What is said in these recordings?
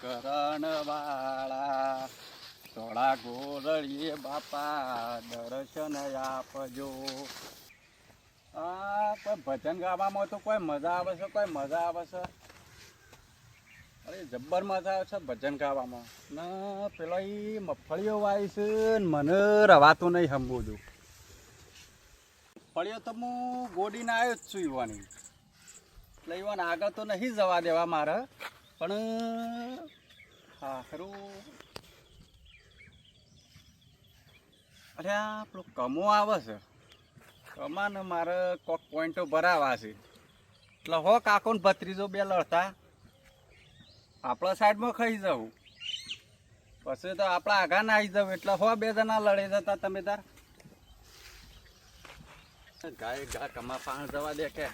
કરણ વાળા. થોડા ગોરળીએ બાપા દર્શન આપજો. આ કોઈ ભજન ગાવામાં તો કોઈ મજા આવે છે, કોઈ મજા આવે છે? અરે જબ્બર મજા આવે છે ભજન ગાવામાં. ને, પેલો એ મગફળીઓ વાય છે મને રવાતું નહીં સંભવું છું મગફળીઓ તો હું ગોડીને આવ્યો જ છું યુવાની એટલે યુવાન આગળ તો નહીં જવા દેવા મારે. પણ, હા, ખરું. અરે, આ પેલો કમો આવે છે. કમાને મારે કોક પોઈન્ટો ભરાવા છે. એટલે હો, કાકો ને ભત્રીજો બે લડતા. આપણા સાઈડમાં ખાઈ જવું પછી તો આપણા આઘા ના આવી જવું એટલે હો, બે જણા લડે જતા તમે તાર. ગાય ગા પાણ જવા દે કે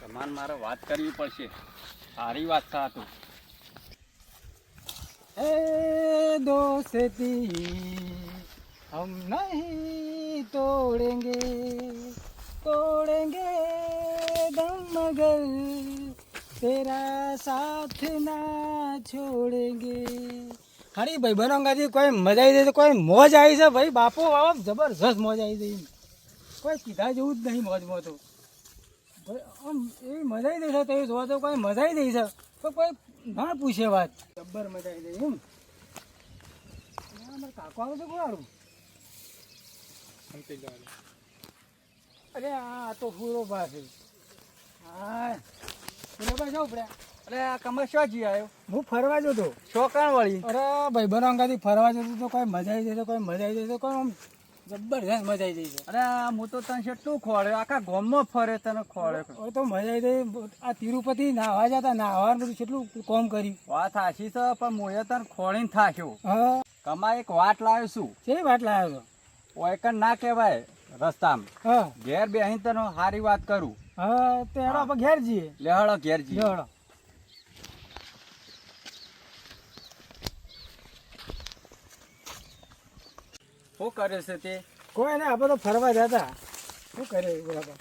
કમાન મારે વાત કરવી પડશે. સારી વાત સાતું એ દોસ્તી હમ નહીં તોડેંગે તોડેંગે દમ તેરા સાથ ના છોડેંગે. ખાલી ભાઈ બનો કોઈ મજા આવી જાય કોઈ મોજ આવી છે ભાઈ, બાપુ બાપ જબરજસ્ત મોજ આવી જાય. કોઈ કીધા જેવું જ નહીં મોજમાં તો. ભાઈ આમ એવી મજા આવી જાય છે તો જોવા તો કોઈ મજાઈ દઈશ છે. તો કોઈ ના પૂછે વાત. જબ્બર મજાઈ દઈ એમ. અમારે કાકો આવે છે કોણ અરે આ તો પૂરો પાસે હા પૂરો પાસે જાઉં પડ્યા અરે આ કમર શું જી આવ્યો હું ફરવા જતો. છોકરા વળી અરે ભાઈ બનોંગાથી ફરવા જતો તો કોઈ મજા આવી જશે કોઈ મજા આવી જશે કોઈ આમ જબરજસ્ત મજા આવી જાય છે. અરે આ હું તો તને કેટલું ખોળે આખા ગામમાં ફરે તને ખોળે તો મજા આવી જાય. આ તિરુપતિ નાહવા જતા નાહવાનું બધું કેટલું કોમ કર્યું. વાત હાશી તો પણ મોએ તને ખોળીને થાક્યો. હા. કમા એક વાટ લાવ્યો છું. છે વાટ લાવ્યો ઓયકન ના કહેવાય રસ્તામાં. છો હા. ઘેર બેહીને તને સારી વાત કરું. હા તો હેડો ઘેર જઈએ. લેહળો ઘેર જઈએ. હેડો શું કરે છે તે? કોઈ ને આપણે તો ફરવા જતા. શું કરે બરાબર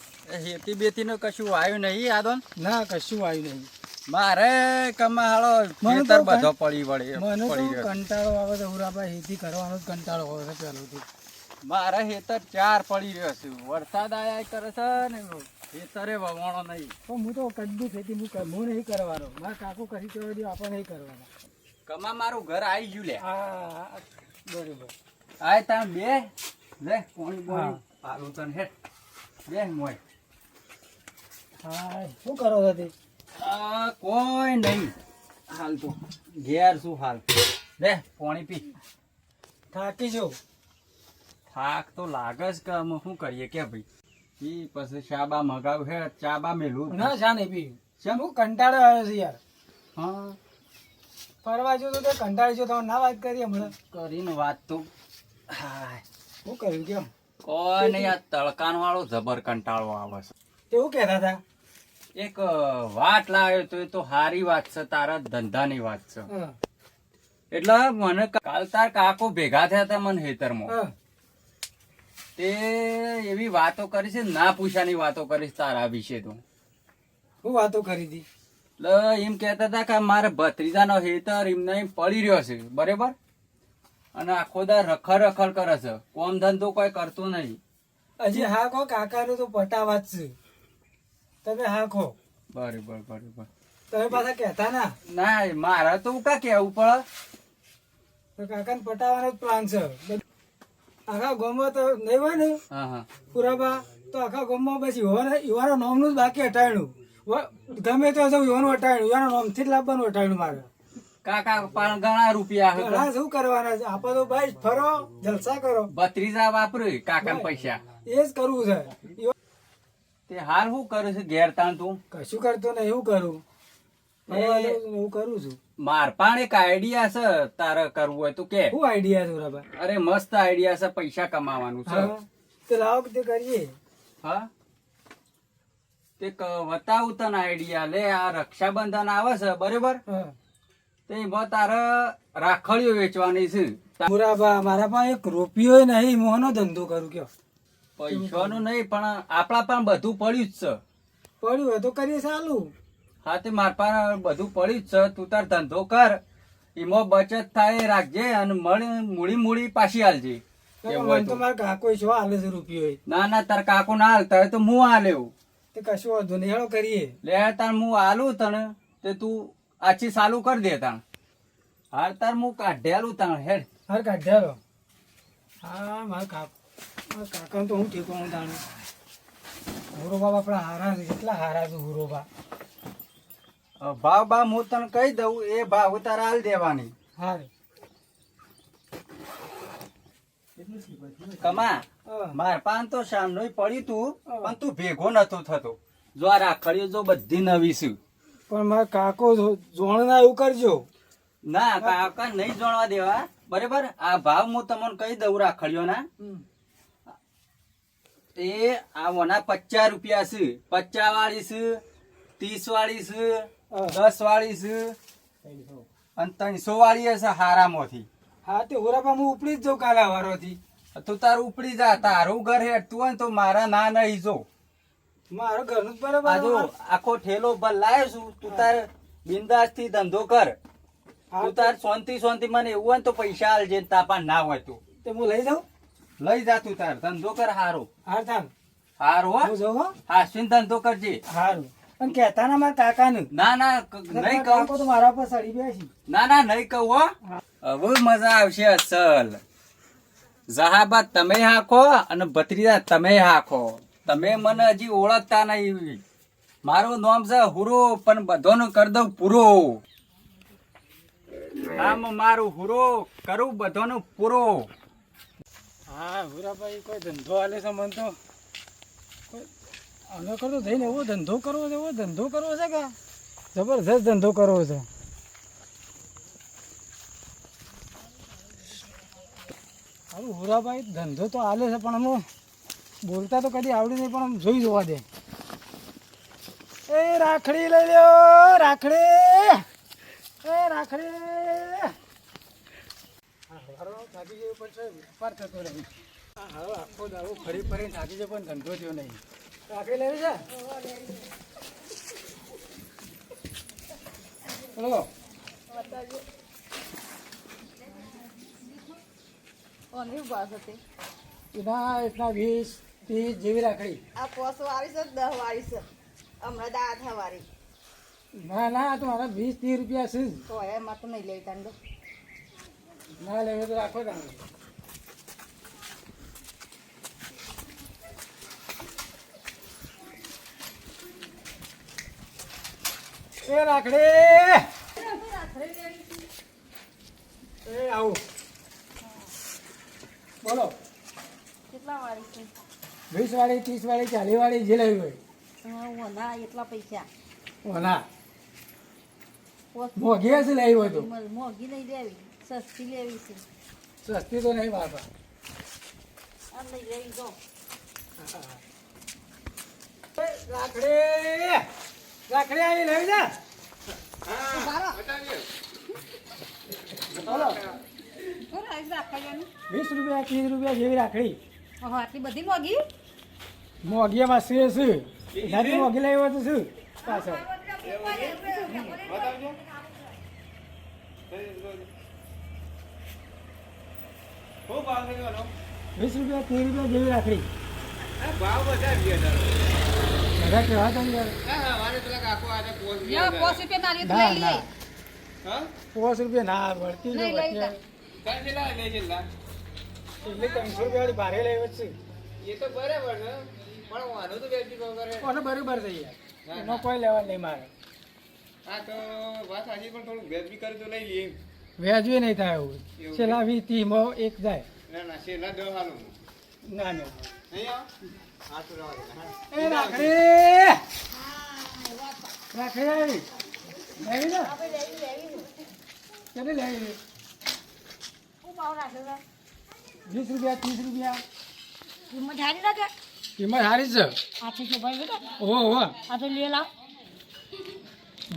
હેતી બેતી નું કશું આવ્યું નહીં આદોન ના કશું આવ્યું નહીં. મારે કમા હાળો મને તો ખેતર બધો પડી વળે મને તો કંટાળો આવે છે ઉરાબા હેતી કરવાનો જ કંટાળો આવે છે પહેલુંથી. મારે હેતર ચાર પડી રહ્યો છે. વરસાદ આયા કરે છે ને હેતરે વવાણો નહીં. પણ હું તો કદી ખેતી હું કર- હું નહીં કરવાનો. મારા કાકુ કરી કહેવા દઉં આપણે નહીં કરવાના. કમા મારું ઘર આવી ગયું લે. હા બરોબર. આય તા બે. લે કોણી. બોણી આલુ તને હે બે મોય. હાય શું કરો છો તે? આ કોઈ નહીં. હાલ તો. ઘેર શું હાલ. લે પાણી પી. થાકી જો થાક તો લાગે જ કે અમે શું કરીએ કે ભાઈ? પી પછી શાબા મગાવ હે ચાબા મેલું. ના શા નહીં પીવું શેમ? હું કંટાળો આવ્યો છે યાર. હા. ફરવા જો તો કંટાળી જો તમે ના વાત કરીએ હમણાં. કરીને વાત તો. શું કર્યું કેમ? કોઈ નહીં આ તડકાન વાળો જબર કંટાળો આવે છે. તેવું કહેતા હતા? એક વાત લાવ્યો તો એ તો સારી વાત છે તારા ધંધાની વાત છે. એટલે મને કાલ તાર કાકો ભેગા થયા હતા મને હેતરમાં. તે એવી વાતો કરી છે ના પૂછાની વાતો કરીશ તારા વિશે તો. શું વાતો કરી હતી? એટલે એમ કહેતા હતા કે મારે ભત્રીજાનો હેતર એમને એમ પડી રહ્યો છે બરાબર? અને આખો દા રખર રખર કરે છે. કોમ ધંધો કોઈ કરતો નહીં. હજી હા કહો કાકાનું તો પટાવા જ છે. તમે હા કહો બરાબર બરાબર. તમે પાછા કહેતા ના? ના મારે તો કા કેવું પડે તો કાકાને પટાવવાનો જ પ્લાન છે. આખા ગામમાં તો નહીં હોય ને? હા હા. પુરાબા તો આખા ગામમાં બસ યુવાન યુવાનો નામનું જ બાકી હટાણું ગમે તો સૌ યુવાનું હટાણું યુવાનો નામથી જ લાવવાનું હટાણું મારે. કાકા પણ ઘણા રૂપિયા ઘણા શું કરવાના છે? આપણે તો ભાઈ ફરો જલસા કરો. બત્રીજા વાપરો કાકા પૈસા. એ જ કરવું છે. તે હાલ શું કરે છે ઘેર તાણ તું? કશું કરતો નહીં એવું કરું. ફરવા ને એવું કરું છું. માર પણ એક આઈડિયા છે તારે કરવું હોય તો કે. શું આઈડિયા છે બરાબર અરે મસ્ત આઈડિયા છે પૈસા કમાવાનું છે. તો લાવો તે કરીએ. હા? તે બતાવું તને આઈડિયા. લે આ રક્ષાબંધન આવે છે બરોબર? હા. તે તારે રાખડીઓ વેચવાની છે. મારા પાસે એક રૂપિયો નહીં આનો ધંધો કરું કયો? પૈસાનું નહીં પણ આપણા પણ બધું પડ્યું જ છે. પડ્યું હોય તો કરીએ ચાલુ. હા તે મારા પાસે બધું પડ્યું જ છે. તું તાર ધંધો કર. એમાં બચત થાય રાખજે અને મળી મૂડી મૂડી પાછી હાલજે કાકો શું હાલે છે રૂપિયો ના ના તાર કાકો ના હાલતા હોય તો હું હાલે તે કશું વાંધો નહીં હેડો કરીએ. લે તાર હું હાલું તને. તે તું આછી ચાલુ કરી દે તાણ. હાર તાર હું કાઢેલું તાણ હેડ. હાર કાઢેલો હા મારા કાકા કાકાને તો હું ઠેકવાનું તાણે. હુરોબા આપણા હારા છે કેટલા હારા છે હુરોબા. બા ભાવ બા હું તને કહી દઉં એ ભાવ તારે હાલ દેવાની. હાર. કમા માર પાન તો સામનું પડ્યું તું પણ તું ભેગો નતો થતો. જો આ રાખડીઓ જો બધી નવી છે. પણ મારા કાકો જોણના એવું કરજો. ના કાકા નહીં જોણવા દેવા. બરાબર? આ ભાવ હું તમને કહી દઉં રાખડીઓ ના એ આ વના પચાસ રૂપિયા છે. પચાસ વાળી છે ત્રીસ વાળી છે હા. દસ વાળી છે અને ત્રણસો વાળી હશે હારામાંથી. હા તે હુરાબા હું ઉપડી જ જાઉં કાલા વારોથી તું તારું ઉપડી જા. તારું ઘર હેઠતું હોય ને તો મારા ના નહીં જો. મારું ઘરનું બરાબર આજુ આખો ઠેલો ભર લાયો છું. તું તાર બિંદાસથી ધંધો કર. તું તાર શાંતિ શાંતિ મને એવું હોય તો પૈસા આલજે ને તાપા ના હોય તું. તે હું લઈ જાઉં? લઈ જા તું તાર. ધંધો કર હારો. હાર તાન. હારો હો. જાઉં હા? સિન ધંધો કરજે. હારું. પણ કહેતા ના મારા કાકાને. ના ના નહીં કહું. તો મારા પર સડી બેસી ના ના નહીં કહું હો. હવે મજા આવશે અસલ. જહાબાદ તમે હાખો અને ભત્રીજા તમે હાખો તમે મને હજી ઓળખતા નહીં. મારું નામ છે હુરો, પણ બધોનો કરી દઉં પૂરો. આમ મારું હુરો કરું, બધોનો પૂરો. હા, હુરાભાઈ, કોઈ ધંધો હાલે છે મને તો? આનો કરતો થઈને એવો ધંધો કરવો છે, એવો ધંધો કરવો છે કે? જબરજસ્ત ધંધો કરવો છે. હારું હુરાભાઈ, ધંધો તો હાલે છે, પણ હું બોલતા તો કદી આવડી નહીં પણ જોઈ જોવા દે. એ રાખડી લઈ લ્યો રાખડી. એ રાખડી. હારો થાકી પણ છે, વેપાર થતો નહીં હારો આખો દાવો ફરી ફરી થાકી ગયો પણ ધંધો થયો નહીં. રાખડી લેવી છે? હલો કોની બસ હતી. એના એટલા વીસ. ત્રીસ જેવી રાખડી. આ પોસ વાળી છે દહ વાળી છે. હમણાં દાંત વાળી ના ના તો મારા વીસ ત્રીસ રૂપિયા છે તો એમાં તો નહીં લઈ ને ના લેવે તો રાખો તમે. એ રાખડી! એ આવું. બોલો. કેટલા વાળી છે? વીસ વાળી ત્રીસ વાળી ચાલીસ વાળી જે લેવી હોય. હા, ના એટલા પૈસા. ઓના મોઘી હશે લેવી હોય તો. મોઘી નહીં લેવી. સસ્તી લેવી છે. સસ્તી તો નહીં બાપા. નહીં લેવી જો રાખડી રાખડી આવી લેવી રાખવાની વીસ રૂપિયા ત્રીસ રૂપિયા જેવી રાખડી. ઓહો આટલી બધી મોંઘી? મોગીયામાં છે શું એનાથી મોગી લેવી હોય તો શું? પાછળ. વીસ રૂપિયા ત્રીસ રૂપિયા જેવી રાખડી. બધા કેવા તમે પોસ રૂપિયા ના લે. ના ના પાંચ રૂપિયા ના વળતી છે. નહીં લઈ તો એટલે ત્રણસો રૂપિયા વાળી ભારે લેવી છે. કોને બરોબર છે યાર. એમાં કોઈ લેવા નહીં મારે. વ્યાજબી નહીં થાય એવું. છેલ્લા વીસ ત્રીસમાં એક જાય. ના ના એ રાખડી! રાખડી આવી. લેવી ને? લેવી લેવી. શું ભાવ રાખ્યો વીસ રૂપિયા ત્રીસ રૂપિયા. કિંમત સારી લાગે? કિંમત સારી છે. આથી છે ભાઈ બેટા? ઓહો ઓહો. આ તો લે લાવ.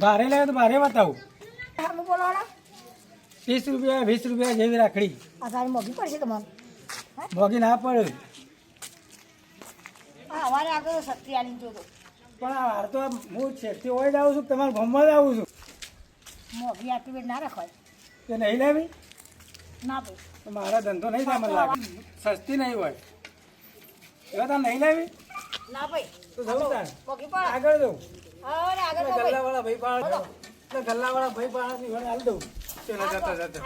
ભારે લેવે તો ભારે બતાવું. સારું બોલવાના ત્રીસ રૂપિયા વીસ રૂપિયા જેવી રાખડી. આ તારી મોંઘી પડશે તમારે. મોગી ના પડે. હા અમારે આગળ શક્તિ આલી જોતો પણ આ હાર તો હું છેકથી હોય જ આવું છું તમારા ભમવા જ આવું છું? મોગી આટલી ના રખાય તે નહીં લેવી? ના ભાઈ. મારા ધંધો નહીં થાય મને લાગે. સસ્તી નહીં હોય. એવા તો નહીં લેવી? ના ભાઈ. તો જવું તાર. પણ આગળ જવું ગલ્લાવાળા ભાઈ પાડે. ગલ્લાવાળા ભાઈ પાડે ની હાલ દઉં. ચલો જતા જતા.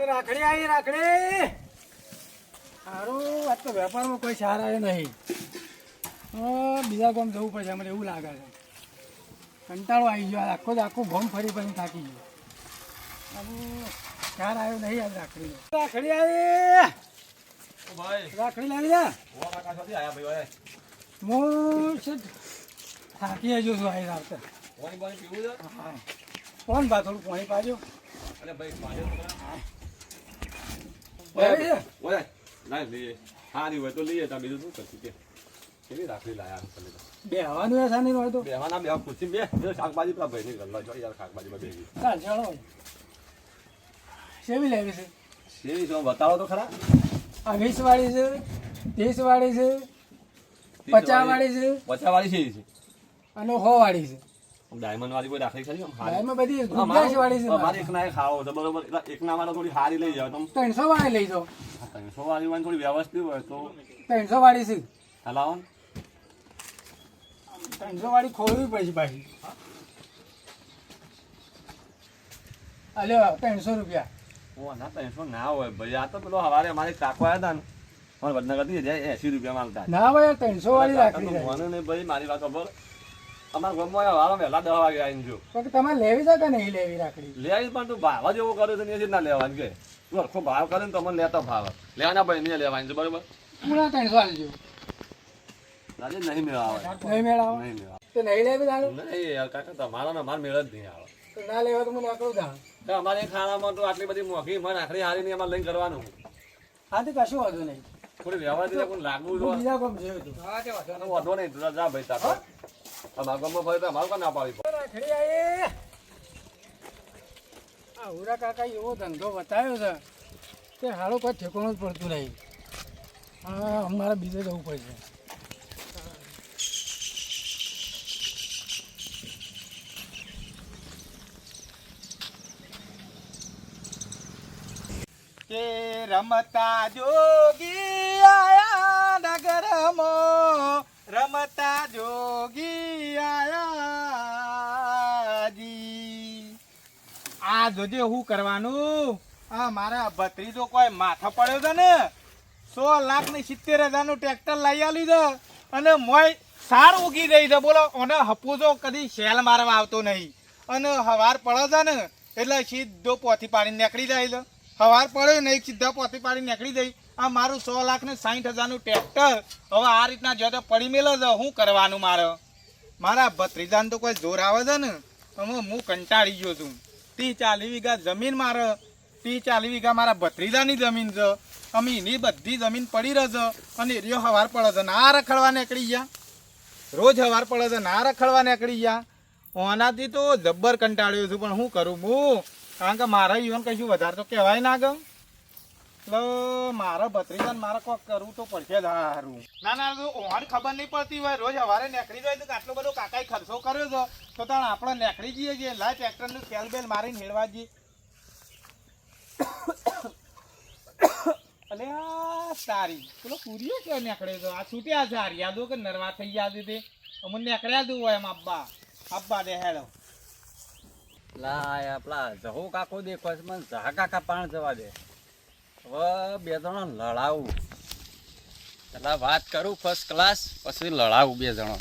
એ રાખડી આવી રાખડી. સારું આજ તો વેપારમાં કોઈ સારા એ નહીં. બીજા ગામ જવું પડશે મને એવું લાગે છે. કંટાળો આવી ગયો. આખો જ આખું ગામ ફરી ફરી થાકી ગયો. સાર આવ્યો નહીં આજ રાખડી રાખડી આવી. ભાઈ. રાખડી લાવી જા. હું છે થાકી હજુ છું આવી આવતા પાણી પાણી પીવું છે? હા. કોણ બા થોડું પાણી પાજો? બે હવાનું એ સાની હોય તો બેહવાના બે ખુરશી બે બે શાકભાજી પેલા ભાઈ ની ગલ્લા જો યાર શાકભાજીમાં બેગી ચાલ શેવી લેવી છે? સેવી તો બતાવો તો ખરા. આ વીસ વાળી છે ત્રીસ વાળી છે પચાસ વાળી છે. પચાસ વાળી છે? અને સો વાળી છે ડાયમંડ વાળી કોઈ રાખી ખરી? ડાયમંડ બધી હા, વાળી છે. મારે એક ના ખાવો તો બરોબર. એટલે એક ના મારે થોડી સારી લઈ જાવ તમે. ત્રણસો વાળી લઈ જાઓ. ત્રણસો વાળી વાળી થોડી વ્યવસ્થિત હોય તો. ત્રણસો વાળી છે. હલાવો ત્રણસો વાળી ખોલવી પડશે પાછી. અલ્યો ત્રણસો રૂપિયા. ઓ ના ત્રણસો ના હોય? ભાઈ આ તો પેલો હવારે અમારે કાકો આવ્યા હતા ને. મારે વડનગરથી જાય એસી રૂપિયા માલતા ના ભાઈ ત્રણસો વાળી રાખડી મને નહીં ભાઈ મારી વાત ખબર અમારા ગામમાં હવારે વહેલા દસ વાગે આવીને જો. તમારે લેવી છે કે નહીં લેવી રાખડી? લે પણ તું ભાવ જ એવો કર્યો છે ને ના લેવાની કે. તું હરખો ભાવ કરે ને તમને મને લેતો ભાવ. લેવાના ભાઈ નહીં લેવાની છે બરોબર? પૂરા ત્રણસો આલજો આજે નહીં મેળાવે નહીં મેળાવો નહીં મેળાવે તો નહીં લેવી નહીં કાકા તમારા ને મેળ જ નહીં આવે. તો ના લેવા તો આકડું દાણ તો અમારે ખાણામાં તો આટલી બધી મોંઘી મન આખરી હારી નહીં અમારે લઈને કરવાનું. હા તો કશું વાંધો નહીં. થોડી વ્યવહાર રીતે કોઈ લાગવું હું જો. બીજા કામ જોયું હતું. વાંધો નહીં. તું જા ભાઈ તાકો અમારા ગામમાં ભાઈ તો અમારું કાં ના પાડી? રાખડી આઈ. આ હુરા કાકા એવો ધંધો બતાવ્યો છે કે હાલો કોઈ ઠેકાણું જ પડતું નહીં. હા અમારે બીજે જવું પડશે. કે રમતા જોગી આયા નગરમાં. રમતા જોગી આયા જી. આ જોજે હું કરવાનું? આ મારા ભત્રીજો કોઈ માથા પડ્યો છે ને? સો લાખ ને સિત્તેર હજારનું ટ્રેક્ટર લઈ આલ્યું છે અને મોય સાર ઉગી ગઈ છે. બોલો, અને હપુજો કદી શેલ મારવા આવતો નહીં. અને હવાર પડે છે ને, એટલે સીધો પોથી પાણી નીકળી જાય છે. હવાર પડ્યો ને એક સીધા પોતી પાડી નીકળી જાય આ મારું સો લાખ ને સાઠ હજારનું ટ્રેક્ટર. હવે આ રીતના જો તો પડી મેલો છે, શું કરવાનું મારે? મારા ભત્રીજાને તો કોઈ જોર આવે છે ને? હવે હું કંટાળી ગયો છું. ત્રીસ ચાલીસ વીઘા જમીન મારે. ત્રીસ ચાલીસ વીઘા મારા ભત્રીજાની જમીન છે. અમે એની બધી જમીન પડી રહે છે અને એરિયો હવાર પડે છે. ના રખડવા નીકળી ગયા. રોજ હવાર પડે છે, ના રખડવા નીકળી ગયા. ઓનાથી તો જબ્બર કંટાળ્યો છું, પણ શું કરું હું? કારણ કે મારા ઈવન કશું વધારે તો કહેવાય ના ગમ. એટલે મારા ભત્રીજાને મારે કોક કરવું તો પડશે જ સારું ના ના, તો ખબર નહીં પડતી હોય. રોજ સવારે નીકળી જાય તો આટલો બધો કાકાએ ખર્ચો કર્યો હતો તો તાણ આપણે નીકળી જઈએ છીએ. લાય ટ્રેક્ટરનું ખેલ બેલ મારીને હેળવા જઈએ. અલે, આ સારી. પેલો પૂરીઓ કે નીકળે તો આ છૂટ્યા હારી યાદો કે નરવા થઈ ગયા હતી તે. અમને નીકળ્યા દઉં હોય એમ અબ્બા અબ્બા દે હેડો લા પેલા જહો કાકો દેખો છે મને જહા કાકા પાણ જવા દે. હવે બે જણો લડાવું. પેલા વાત કરું ફર્સ્ટ ક્લાસ પછી લડાવું બે જણો.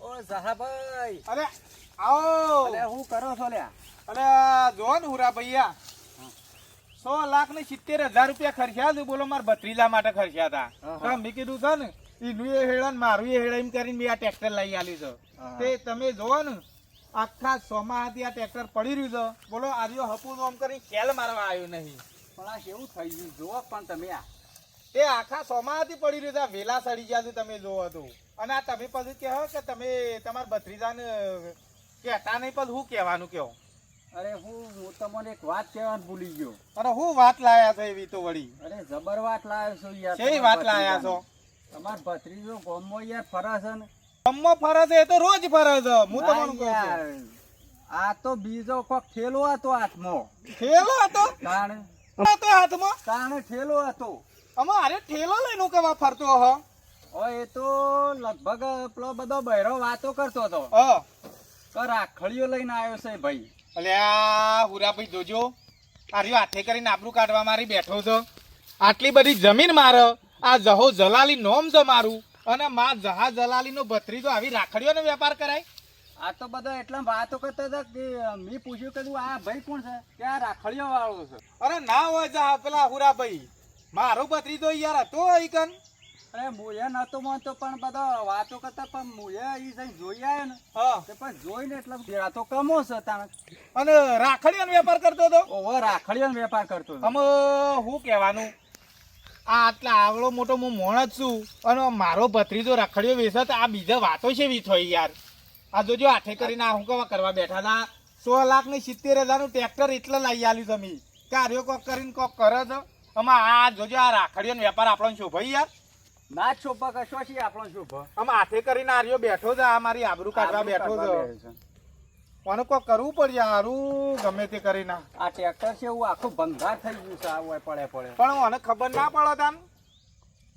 ઓ જહાભાઈ અરે આવો. અલે હું કરો છો લ્યા? અરે જો ને હુરા ભૈયા. સો લાખ ને સિત્તેર હજાર રૂપિયા ખર્ચ્યા છે બોલો મારા ભત્રીજા માટે ખર્ચ્યા હતા. તો મેં કીધું છે ને એનું એ હેડા ને મારું એ હેડા એમ કરીને મેં આ ટ્રેક્ટર લઈ આલ્યું હા. છે તે તમે જોવો ને આખા સોમાહાથી આ ટ્રેક્ટર પડી રહ્યું છે. બોલો આજે હપુ આમ કરી ખેલ મારવા આવ્યું નહીં. પણ આ કેવું થઈ ગયું? જુઓ પણ તમે આ. તે આખા સોમાહાથી પડી રહ્યું છે. વેલા સડી ગયા છે તમે જોવો તો. અને આ તમે પછી કહો કે તમે તમારા ભત્રીજાને કહેતા નહીં પછી હું કહેવાનું કહો? અરે હું હું તમને એક વાત કહેવાનું ભૂલી ગયો. અરે હું વાત લાયા છો એવી તો વળી. અરે જબર વાત લાવ્યો છો યાર કેવી વાત લાયા છો? તમાર ભત્રીજો ગોમમાં યાર ફરે ને ફરે છે એ તો રોજ ફરે છે. હું તમારું કહું છું. આ તો બીજો કોક ઠેલો હતો હાથમાં. ઠેલો હતો? તાણે? હતો હાથમાં? તાણે ઠેલો હતો. અમારે ઠેલો લઈને કેવા ફરતો હો? ઓ એ તો લગભગ પેલો બધો બહેરો વાતો કરતો હતો. હ. તો રાખડીઓ લઈને આવ્યો છે ભાઈ. અલ્યા હુરાભાઈ જોજો મારી હાથે કરીને આબરૂ કાઢવા મારી બેઠો છો. આટલી બધી જમીન મારે આ જહો જલાલી નોમ છે મારું. અને માં જહા જલાલી નો ભત્રીજો આવી રાખડીઓનો વેપાર કરાય? આ તો બધા એટલા વાતો કરતા હતા કે મેં પૂછ્યું કે આ ભાઈ કોણ છે? કે આ રાખડીઓ વાળો છે. અરે ના હોય જા પેલા હુરાભાઈ મારો ભત્રીજો યાર હતો ઈકન અરે મુએ નતો માનતો પણ બધો વાતો કરતા પણ મુએ ઈ જઈ જોઈ આવ્યો ને. હા. તે પણ જોઈને એટલે આ તો કમો છે તાણ. અને રાખડીઓનો વેપાર કરતો હતો? ઓહો રાખડીઓનો વેપાર કરતો હતો. અમે હું કહેવાનું? આ આટલા આવડો મોટો હું મોણ જ છું. અને મારો ભત્રીજો રખડ્યો વેચે તો આ બીજા વાતો છે વી થઈ યાર. આ જોજો આઠે કરીને આ હું કવા કરવા બેઠા હતા? સો લાખ ને સિત્તેર હજારનું ટ્રેક્ટર એટલે લઈ આવ્યું તમે. કાર્યો કોક કરીને કોક કરે છો. આમાં આ જોજો આ રાખડીઓનો વેપાર આપણો શોભો યાર. ના છોપા કશો છે આપણો શોભો? આમાં હાથે કરીને આર્યો બેઠો છે આ મારી આબરૂ કાઢવા બેઠો છે. મને કો કરવું પડશે સારું ગમે તે કરીને. આ ટ્રેક્ટર છે એવું આખું ભંગાર થઈ ગયું છે આ પડે પડે. પણ મને ખબર ના પડે તામ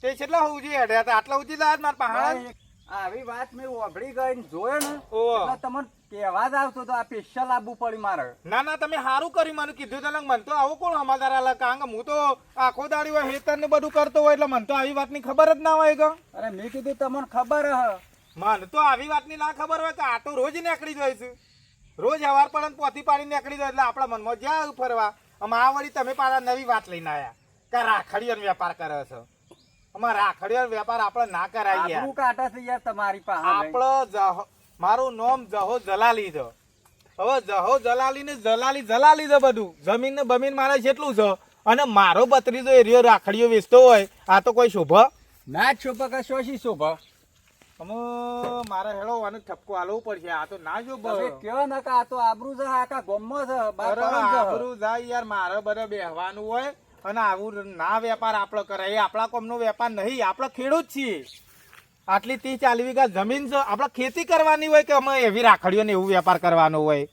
તે કેટલા સુધી હેડ્યા હતા આટલા સુધી લાયા મારા પહાડ. આવી વાત મેં ઓગળી ગઈ ને જોયો ને એટલે તમને કહેવા જ આવતો તો આ સ્પેશિયલ આપવું પડી મારે. ના ના તમે સારું કર્યું મને કીધું તને મને તો આવું કોણ અમારા અલગ કારણ કે હું તો આખો દાડી હોય હેતર ને બધું કરતો હોય એટલે મને તો આવી વાતની ખબર જ ના હોય કે. અરે મેં કીધું તમને ખબર હ. મને તો આવી વાતની ના ખબર હોય કે આ તો રોજ નીકળી જાય છે. રોજ હવાર પડે પોથી પાડી નીકળી જાય એટલે આપણા મનમાં જ્યાં ફરવા. આમાં આ વળી તમે પાછા નવી વાત લઈને આવ્યા કે રાખડીઓનો વેપાર કરે છે. આમાં રાખડીઓનો વેપાર આપણે ના યાર. આબરૂ કાઢે છે યાર તમારી પાસે આપણો જહો મારું નામ જહો જલાલી છે. હવે જહો જલાલી ને જલાલી જલાલી છે બધું. જમીન ને બમીન મારે જેટલું છે. અને મારો બત્રીજો એરિયો રાખડીઓ વેચતો હોય આ તો કોઈ શોભ? ના જ શોભા કે શી શોભા? અમે મારે હેડો અને ઠપકો હાલવું પડશે. આ તો ના જો તમે કેવા નકા કે આ તો આબરૂ છે આકા ગોમમાં છે બાર છે. આબરૂ જાય યાર મારે બરે બેહવાનું હોય. અને આવું ના વેપાર આપણો કરાય એ આપણા કોમનો વેપાર નહીં આપણે ખેડૂત છીએ. આટલી ત્રીસ ચાલીસ વીઘા જમીન છે. આપણે ખેતી કરવાની હોય કે અમે એવી રાખડીઓ ને એવું વેપાર કરવાનો હોય?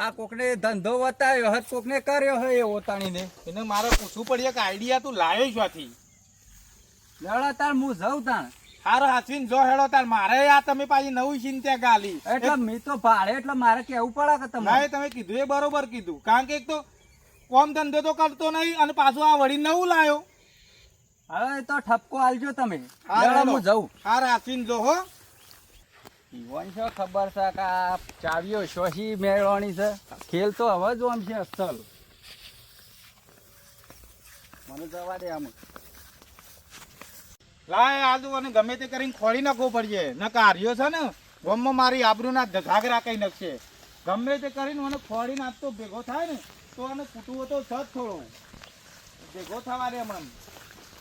આ કોકને ધંધો વતાવ્યો હત કોકને કર્યો હોય એવો તાણીને. એને મારે પૂછવું પડ્યું કે આઈડિયા તું લાવ્યો છોથી લડા તાર હું જઉં તાણ. હારો હાથવીન જો હેડો તાર મારે આ તમે પાછી નવી ચિંતા ગાલી. એટલે મેં તો ભાડે એટલે મારે કેવું પડે કે તમારે? તમે કીધું એ બરોબર કીધું. કારણ કે એક તો કોમ ધંધો તો કરતો નહીં અને પાછું આ વળી નવું લાયો. હવે તો ઠપકો આલજો તમે. હા, હું જઉં. હાર હાથવીન જો હો. ઈવન શું ખબર છે કે આ ચાવીઓ શોષી મેળવાની છે? ખેલ તો હવે જ આમ છે અસલ. મને જવા દે આમ. લાય આજુ અને ગમે તે કરીને ખોળી નાખવો પડશે. ન કાર્યો છે ને ગમમાં મારી આબરૂના ઘાઘરા કઈ નાખશે. ગમે તે કરીને મને ખોળી નાખતો ભેગો થાય ને, તો અને કૂટવો તો છે જ થોડો ભેગો થવા દે હમણાં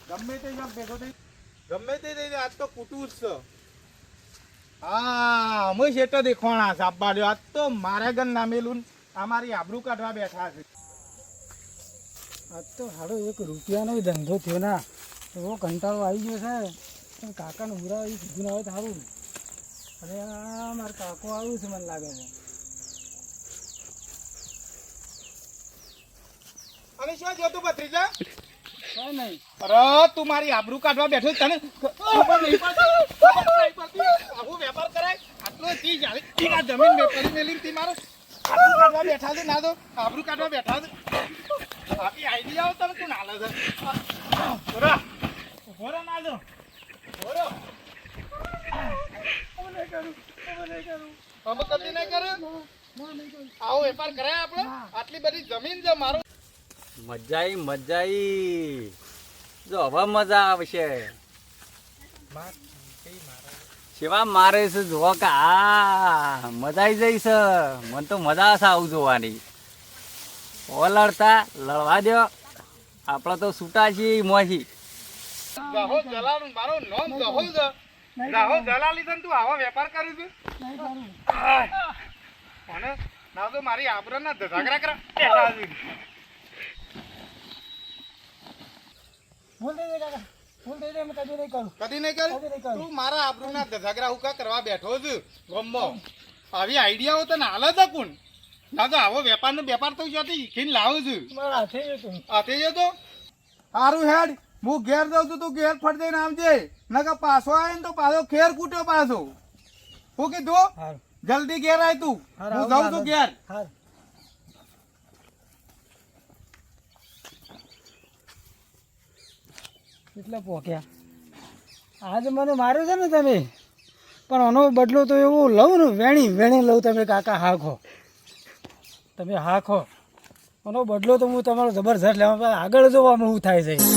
ગમે તે ભેગો થઈ ગમે તે થઈને આજ તો કૂટવું જ છે. હા, અમે શેટો દેખવાના સાબા લ્યો આજ તો મારે ગન નામેલું આ મારી આબરૂ કાઢવા બેઠા છે. આજ તો હાડો એક રૂપિયાનો ધંધો થયો ના. એવો કંટાળો આવી ગયો છે પણ કાકાને હુરા એ કીધું આવે સારું. અરે આ મારા કાકો આવ્યું છે મને લાગે છે. અને શું જોતું ભત્રીજા? અરે તું મારી આબરૂ કાઢવા બેઠો છે, તને? આવો વેપાર કરાય. આટલો ચીજ આવી. આ જમીન વેપારી મેલી તી મારો. આબરૂ કાઢવા બેઠા છે ના તો. આબરૂ કાઢવા બેઠા છે. આવી આઈડિયાઓ તને કોણ હાલે છે ઓરા ના દો ઓરો અમે કદી નહીં કરે આવો વેપાર કરાય આપણે? આટલી બધી જમીન છે મારો. મજા આવી જો હવે મજા આવશે. શિવા મારે? છે જોવા કે આ મજા આવી જઈ છે. મને તો મજા આવશે આવું જોવાની. ઓ લડતા લડવા દો આપણે તો છૂટા છીએ મોથી જહો જલાલ મારો નામ જહો જ જહો જલાલી તું આવો વેપાર કરી છે અને ના તો મારી આબરૂના ધધાગરા કરા બેઠા છે. કાકા. ભૂલ થઈ જાય કદી નહીં કરું. કદી નહીં કર. તું મારા આબરૂના ઝઘડા હુકા કરવા બેઠો છું. ગમો આવી આઈડિયાઓ તને હાલે કોણ? ના તો આવો વેપારનો વેપાર તો જ્યાંથી શીખીને લાવું છું. હાથે જ હતું. જતો સારું હેડ. હું ઘેર જાઉં છું તું ઘેર ફટ જઈને આવજે. નકર પાછો આવે ને તો પાછો ખેર કૂટ્યો પાછો. હું કીધું? જલ્દી ઘેર આય તું. હું જાઉં છું ઘેર. કેટલા પોક્યા? આજે મને માર્યો છે ને તમે? પણ આનો બદલો તો એવું લઉં ને વેણી વેણી લઉં તમે કાકા હાખો. તમે હાખો. આનો બદલો તો હું તમારો જબરજસ્ત લેવા આગળ જોવામાં શું થાય છે.